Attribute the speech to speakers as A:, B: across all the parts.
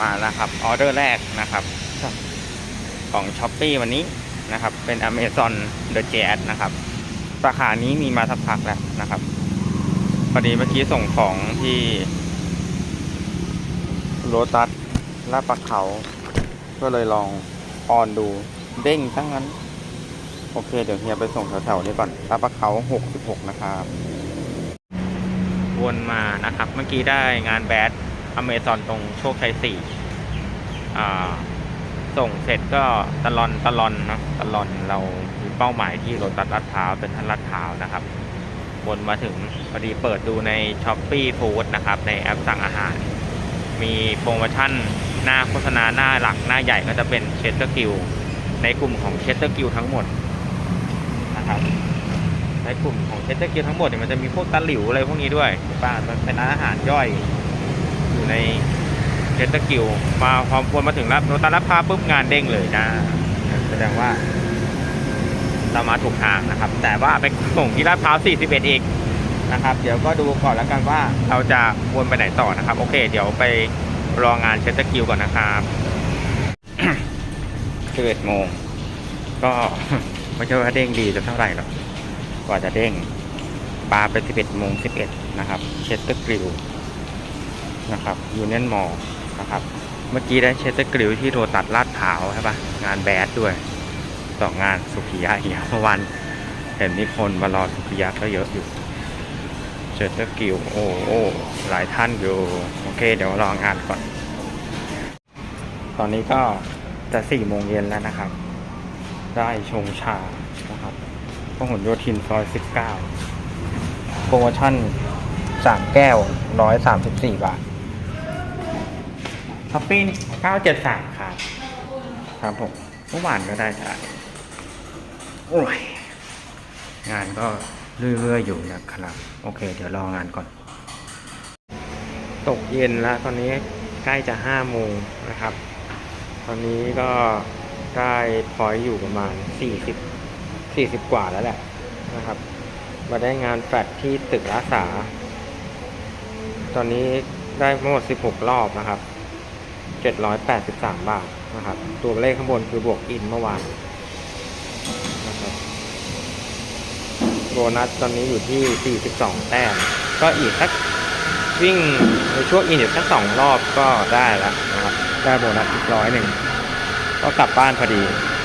A: มาแล้วครับออเดอร์แรกนะครับ ของ s h อ p e e วันนี้นะครับ เป็น Amazon The Jazz นะครับสาขานี้มีมาสักพักแล้วนะครับพอดีเมื่อกี้ส่งของที่โรตัสลาดปลาเขา ก็เลยลองออนดูเด้งทั้งนั้น โอเค เดี๋ยวเฮียไปส่งแถวๆนี้ก่อนลาดปลาเขา66นะครับ วนมานะครับ เมื่อกี้ได้งานแบด อเมซอนตรงโชคชัยสี่ส่งเสร็จก็ตะลอนตะลอนนะตะลอนเรามีเป้าหมายที่โรตัสลาดพร้าวเป็นทันลาดพร้าวนะครับวนมาถึงพอดีเปิดดูใน s h อ p e e Food นะครับ ในแอปสั่งอาหาร มีโปรโมชั่นหน้าโฆษณาหน้าหลักหน้าใหญ่ก็จะเป็นเชสเตอร์กิลในกลุ่มของเชสเตอร์กิลทั้งหมดนะครับในกลุ่มของเชสเตอร์กิลทั้งหมดเนี่ยมันจะมีพวกตะหลิวอะไรพวกนี้ด้วยป้ามันเป็นร้านอาหารย่อย ในเชสเตอร์กิลมาพอวนมาถึงรับโนตารับพาปุ๊บงานเด้งเลยนะ แสดงว่าเรามาถูกทางนะครับ แต่ว่าไปส่งที่ลาดพร้าว 41 อีกนะครับ เดี๋ยวก็ดูก่อนแล้วกันว่าเราจะวนไปไหนต่อนะครับ โอเค เดี๋ยวไปรองานเชสเตอร์กิลก่อนนะครับ11โมง ก็ไม่ใช่ว่าเด้งดีจะเท่าไหร่หรอกกว่าจะเด้งปลาไป 11โมง11 นะครับ เชสเตอร์กริล นะครับยูเนียนมอลนะครับ เมื่อกี้ได้เชสเตอร์กริลที่โรตัดลาดพร้าวใช่ปะงานแบดด้วยต่องานสุขิยะเหียเมื่อวัน เห็นมีคนมารอสุขิยะก็เยอะอยู่เชสเตอร์กริลโอ้โอ้หลายท่านอยู่ โอเค เดี๋ยวรองานก่อน ตอนนี้ก็จะสี่โมงเย็นแล้วนะครับ ได้ชงชานะครับพหลโยธินซอย19โปรโมชั่น3แก้ว134บาท ท็อปปิ้ง973 ครับ ครับผมเมื่อวานก็ได้จ่ายโอ้ย งานก็เรื่อยๆอยู่นะครับ โอเค เดี๋ยวรองานก่อน ตกเย็นแล้วตอนนี้ใกล้จะ5โมงนะครับ ตอนนี้ก็ได้พอยต์อยู่ประมาณ40 40กว่าแล้วแหละนะครับ มาได้งานแฟลตที่ตึกอาสา ตอนนี้ได้ทั้งหมด16รอบนะครับ 783 บาทนะครับ ตัวเลขข้างบนคือบวกอินเมื่อวานนะครับโบนัสตอนนี้อยู่ที่ 42 แต้ม ก็อีกสักวิ่งในช่วงอินอีกสักสองรอบก็ได้แล้วนะครับ ได้โบนัสอีกร้อยหนึ่ง ก็กลับบ้านพอดี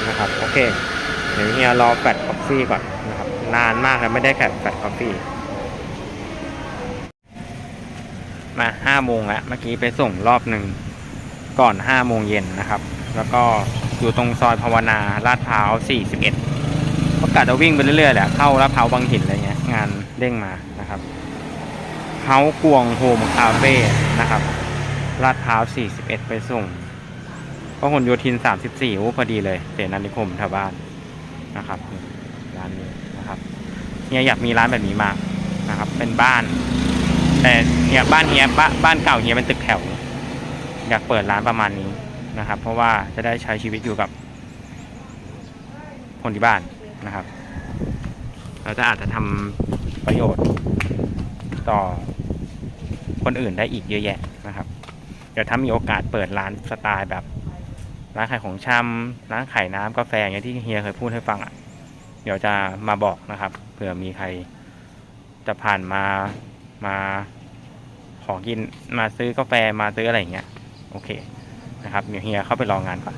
A: นะครับ โอเค เดี๋ยวเฮียรอแฟลตคอฟฟี่ก่อนนะครับ นานมากแล้วไม่ได้แข่งแฟลตคอฟฟี่มาห้าโมงแล้วเมื่อกี้ไปส่งรอบหนึ่ง ก่อนห้าโมงเย็นนะครับ แล้วก็อยู่ตรงซอยภาวนาลาดพร้าวสี่สิบเอ็ดก็กะจะวิ่งไปเรื่อยๆแหละเข้าลาดพร้าวบางหินอะไรเงี้ยงานเด้งมานะครับเฮากวงโฮมคาเฟ่นะครับลาดพร้าวสี่สิบเอ็ดไปส่งพหลโยธิน 34โอ้พอดีเลยเสนานิคมแถวบ้านนะครับร้านนี้นะครับเฮียอยากมีร้านแบบนี้มากนะครับ เป็นบ้าน แต่เนี่ยบ้านเฮียบบ้านเก่าเฮียเป็นตึกแถว อยากเปิดร้านประมาณนี้นะครับ เพราะว่าจะได้ใช้ชีวิตอยู่กับ คนที่บ้านนะครับ เราจะอาจจะทำประโยชน์ต่อคนอื่นได้อีกเยอะแยะนะครับ เดี๋ยวถ้ามีโอกาสเปิดร้านสไตล์แบบร้านขายของชำร้านขายน้ำกาแฟอย่างที่เฮียเคยพูดให้ฟังอะ เดี๋ยวจะมาบอกนะครับ เผื่อมีใครจะผ่านมามาขอกินมาซื้อกาแฟมาซื้ออะไรอย่างเงี้ย โอเคนะครับเดี๋ยวเฮียเข้าไปรองานก่อน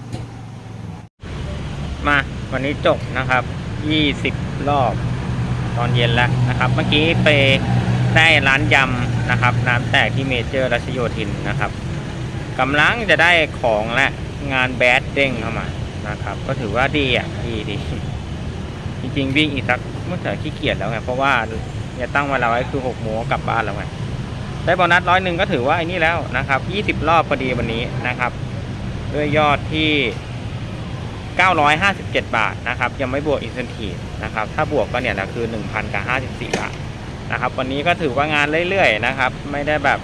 A: มาวันนี้จบนะครับ20รอบตอนเย็นแล้วนะครับ เมื่อกี้ไปได้ร้านยำนะครับ น้ำแตกที่เมเจอร์รัชโยธินนะครับกำลังจะได้ของและงานแบดเด้งเข้ามานะครับ ก็ถือว่าดีอะดีดีจริงๆวิ่งอีกสักเมื่อไหร่ขี้เกียจแล้วไงเพราะว่าเนี่ยตั้งเวลาไว้คือ6โมงกลับบ้านแล้วไง ได้โบนัสร้อยหนึ่งก็ถือว่าไอ้นี่แล้วนะครับ 20 รอบพอดีวันนี้นะครับ ด้วยยอดที่ 957 บาทนะครับ ยังไม่บวกอินเซนティブนะครับ ถ้าบวกก็เนี่ยนะคือ 1,000กับ54 บาทนะครับ วันนี้ก็ถือว่างานเรื่อยๆนะครับ ไม่ได้แบบ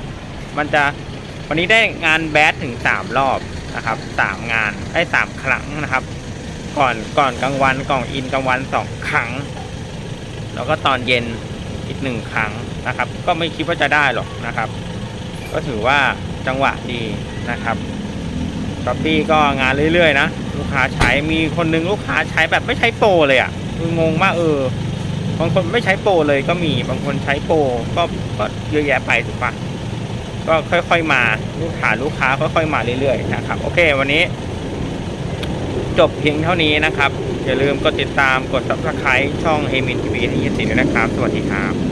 A: มันจะวันนี้ได้งานแบดถึง 3 รอบนะครับ 3 งานได้3ครั้งนะครับ ก่อนก่อนกลางวันก่อนอินกลางวัน 2 ครั้ง แล้วก็ตอนเย็น อีกหนึ่งครั้งนะครับ ก็ไม่คิดว่าจะได้หรอกนะครับ ก็ถือว่าจังหวะดีนะครับช้อปปี้ก็งานเรื่อยๆนะลูกค้าใช้มีคนนึงลูกค้าใช้แบบไม่ใช้โปรเลยอะ่ะคืองงมากเออบางคนไม่ใช้โปรเลยก็มีบางคนใช้โปรก็ก็เยอะแยะไปถูกปะก็ค่อยๆมาลูกค้าลูกค้าค่อยๆมาเรื่อยๆนะครับ โอเค วันนี้ จบเพียงเท่านี้นะครับ อย่าลืมกดติดตามกด subscribe ช่องเอมินทีวีให้ยินดีด้วยนะครับ สวัสดีครับ